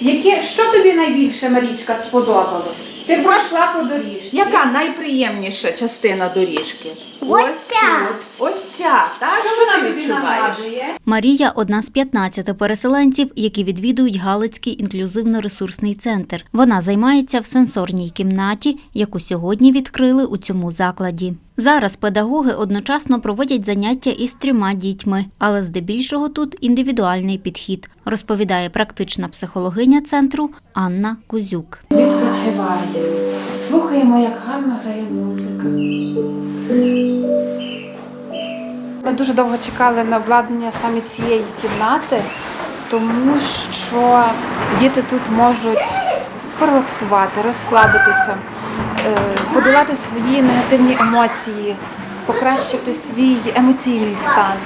Які, що тобі найбільше, Марічка, сподобалось? Ти пройшла по доріжці. Яка найприємніша частина доріжки? Ось ця. тут. Ось ця, так? Що Що вона ти нагадує? Марія одна з 15 переселенців, які відвідують Галицький інклюзивно-ресурсний центр. Вона займається в сенсорній кімнаті, яку сьогодні відкрили у цьому закладі. Зараз педагоги одночасно проводять заняття із трьома дітьми, але здебільшого тут індивідуальний підхід, розповідає практична психологиня центру Анна Кузюк. Відпочивай. Слухаємо, як гарно грає музика. Дуже довго чекали на обладнання саме цієї кімнати, тому що діти тут можуть порелаксувати, розслабитися, е, подолати свої негативні емоції, покращити свій емоційний стан.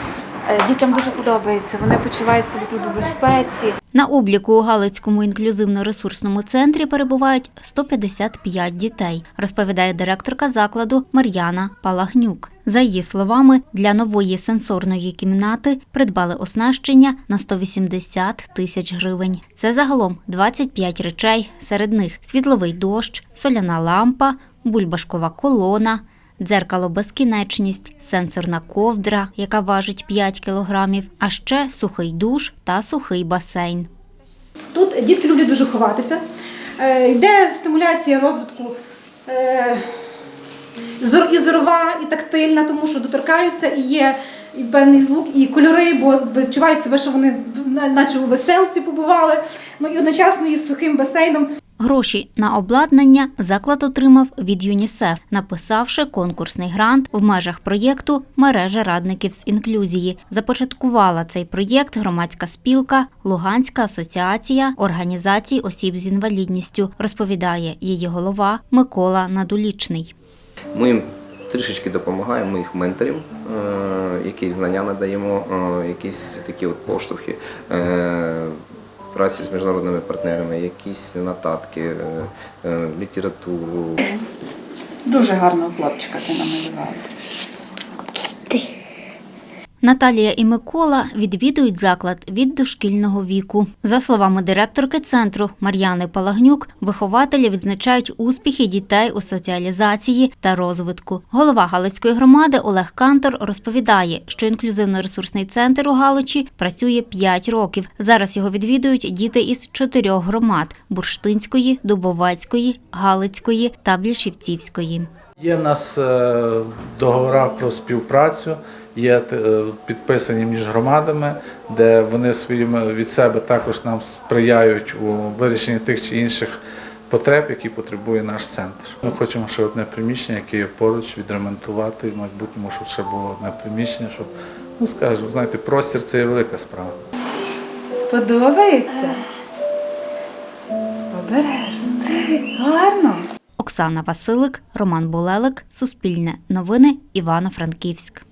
Е, Дітям дуже подобається, вони почувають себе тут у безпеці. На обліку у Галицькому інклюзивно-ресурсному центрі перебувають 155 дітей, розповідає директорка закладу Мар'яна Палагнюк. За її словами, для нової сенсорної кімнати придбали оснащення на 180 тисяч гривень. Це загалом 25 речей, серед них світловий дощ, соляна лампа, бульбашкова колона, дзеркало безкінечність, сенсорна ковдра, яка важить 5 кілограмів, а ще сухий душ та сухий басейн. Тут дітки люблять дуже ховатися. Е, Йде стимуляція розвитку е, і зорова, і тактильна, тому що доторкаються, і є і певний звук, і кольори, бо відчувають себе, що вони наче у веселці побували. Ну і одночасно із сухим басейном. Гроші на обладнання заклад отримав від ЮНІСЕФ, написавши конкурсний грант в межах проєкту Мережа радників з інклюзії. Започаткувала цей проєкт громадська спілка Луганська асоціація організацій осіб з інвалідністю, розповідає її голова Микола Надулічний. Ми їм трішечки допомагаємо, ми їх менторимо, е, якісь знання надаємо, е, якісь такі от поштовхи. Праці з міжнародними партнерами, якісь нотатки, е, е, літературу, Дуже гарного хлопчика ти намалювала. Наталія і Микола відвідують заклад від дошкільного віку. За словами директорки центру Мар'яни Палагнюк, вихователі відзначають успіхи дітей у соціалізації та розвитку. Голова Галицької громади Олег Кантор розповідає, що інклюзивно-ресурсний центр у Галичі працює 5 років. Зараз його відвідують діти із чотирьох громад: Бурштинської, Дубовецької, Галицької та Блішівцівської. Є в нас е, договори про співпрацю, є е, підписані між громадами, де вони своїми від себе також нам сприяють у вирішенні тих чи інших потреб, які потребує наш центр. Ми хочемо ще одне приміщення, яке є поруч, відремонтувати, в майбутньому, щоб ще було одне приміщення, щоб, ну скажімо, знаєте, простір це є велика справа. Подобається? Обережно. Гарно. Оксана Василик, Роман Булелик, Суспільне новини, Івано-Франківськ.